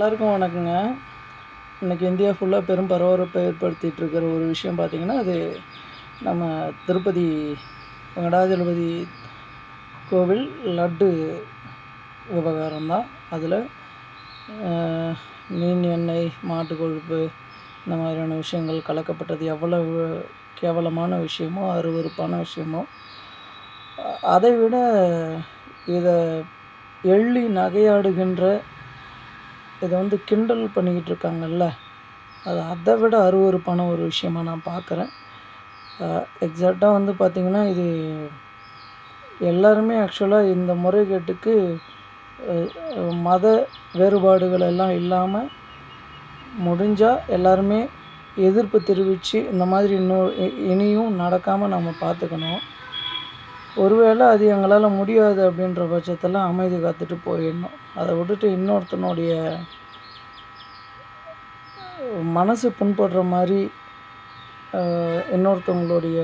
எல்லாருக்கும் வணக்கங்க. இன்றைக்கி இந்தியா ஃபுல்லாக பெரும் பரபரப்பை ஏற்படுத்திகிட்டு இருக்கிற ஒரு விஷயம் பார்த்திங்கன்னா அது நம்ம திருப்பதி வெங்கடாஜலபதி கோவில் லட்டு விவகாரம் தான் அதில் மீன் எண்ணெய் மாட்டு கொழுப்பு இந்த மாதிரியான விஷயங்கள் கலக்கப்பட்டது எவ்வளவு கேவலமான விஷயமோ அருவருப்பான விஷயமோ அதை விட இதை எள்ளி நகையாடுகின்ற இதை வந்து கிண்டல் பண்ணிக்கிட்டு இருக்காங்கல்ல அது அதை விட அருவருப்பான ஒரு விஷயமா நான் பார்க்குறேன். எக்ஸாக்டாக வந்து பார்த்திங்கன்னா இது எல்லாருமே ஆக்சுவலாக இந்த முறைகேட்டுக்கு மத வேறுபாடுகள் எல்லாம் இல்லாமல் முடிஞ்சால் எல்லாருமே எதிர்ப்பு தெரிவித்து இந்த மாதிரி இன்னும் இனியும் நடக்காமல் நம்ம பார்த்துக்கணும். ஒருவேளை அது எங்களால் முடியாது அப்படின்ற பட்சத்தில் அமைதி காத்துட்டு போயிடணும். அதை விட்டுட்டு இன்னொருத்தனுடைய மனசு புண்படுற மாதிரி இன்னொருத்தவங்களுடைய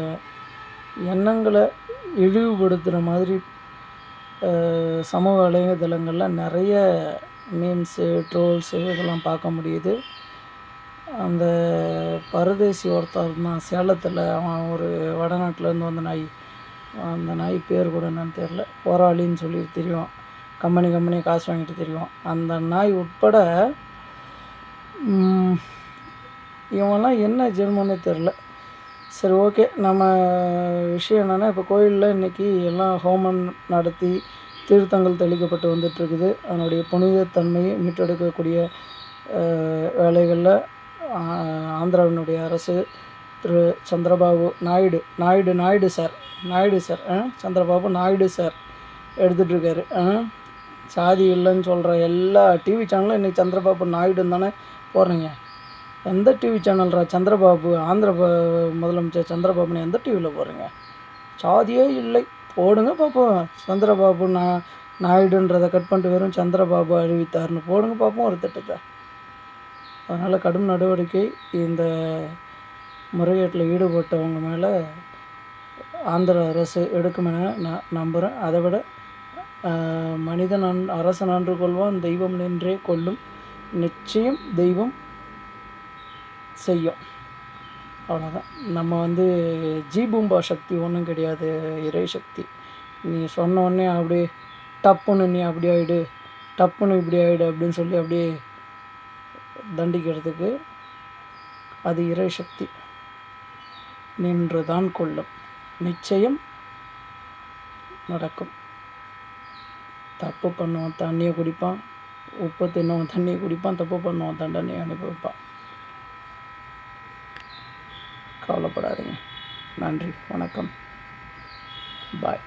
எண்ணங்களை இழிவுபடுத்துகிற மாதிரி சமூக வலைதளங்களில் நிறைய மீம்ஸு ட்ரோல்ஸு இதெல்லாம் பார்க்க முடியுது. அந்த பரதேசி ஒருத்தர் தான் சேலத்தில் அவன் ஒரு வடநாட்டிலேருந்து வந்த நாய். அந்த நாய் பேர் கூட என்னன்னு தெரில போராளின்னு சொல்லி தெரியும். கம்பெனி கம்பெனி காசு வாங்கிட்டு தெரியும். அந்த நாய் உட்பட இவன்லாம் என்ன ஜென்மன்னே தெரில சரி ஓகே. நம்ம விஷயம் என்னென்னா இப்போ கோயிலில் இன்றைக்கி எல்லாம் ஹோமம் நடத்தி தீர்த்தங்கள் தெளிக்கப்பட்டு வந்துட்டுருக்குது. அதனுடைய புனிதத்தன்மையை மீட்டெடுக்கக்கூடிய வேலைகளில் ஆந்திராவினுடைய அரசு Thiru Chandrababu Naidu Naidu Naidu sir Naidu sir Chandrababu Naidu sir எடுத்துகிட்ருக்காரு சாதி இல்லைன்னு சொல்கிற எல்லா டிவி சேனலும் இன்றைக்கி சந்திரபாபு நாயுடுன்னு தானே போடுறீங்க. எந்த டிவி சேனல்ரா சந்திரபாபு ஆந்திர முதலமைச்சர் சந்திரபாபுன்னு எந்த டிவியில் போடுறீங்க? சாதியே இல்லை. போடுங்க பார்ப்போம் சந்திரபாபு நா நாயுடுன்றதை கட் பண்ணிட்டு வெறும் சந்திரபாபு அறிவித்தார்னு போடுங்க பார்ப்போம் ஒரு திட்டத்தை. அதனால் கடும் நடவடிக்கை இந்த முறைகேட்டில் ஈடுபட்டவங்க மேலே ஆந்திர அரசு எடுக்கும் என நான் நம்புகிறேன் அதை விட மனிதன் நன் அரசன் நன்று கொள்வான் தெய்வம் நின்றே கொள்ளும் நிச்சயம் தெய்வம் செய்யும். அவ்வளோதான் நம்ம வந்து ஜீபூம்பா சக்தி ஒன்றும் கிடையாது இறை சக்தி. நீ சொன்ன உடனே அப்படியே டப்புன்னு நீ அப்படி ஆகிடு டப்புன்னு இப்படி ஆகிடு அப்படின்னு சொல்லி அப்படியே தண்டிக்கிறதுக்கு அது இறை சக்தி. நின்று தான் கொள்ளும். நிச்சயம் நடக்கும். தப்பு பண்ணுவான் தண்ணியை குடிப்பான். உப்பு தின்னவன் தண்ணியை குடிப்பான். தப்பு பண்ணுவான் தண்டனையை அனுபவிப்பான். கவலைப்படாதீங்க. நன்றி வணக்கம். பாய்.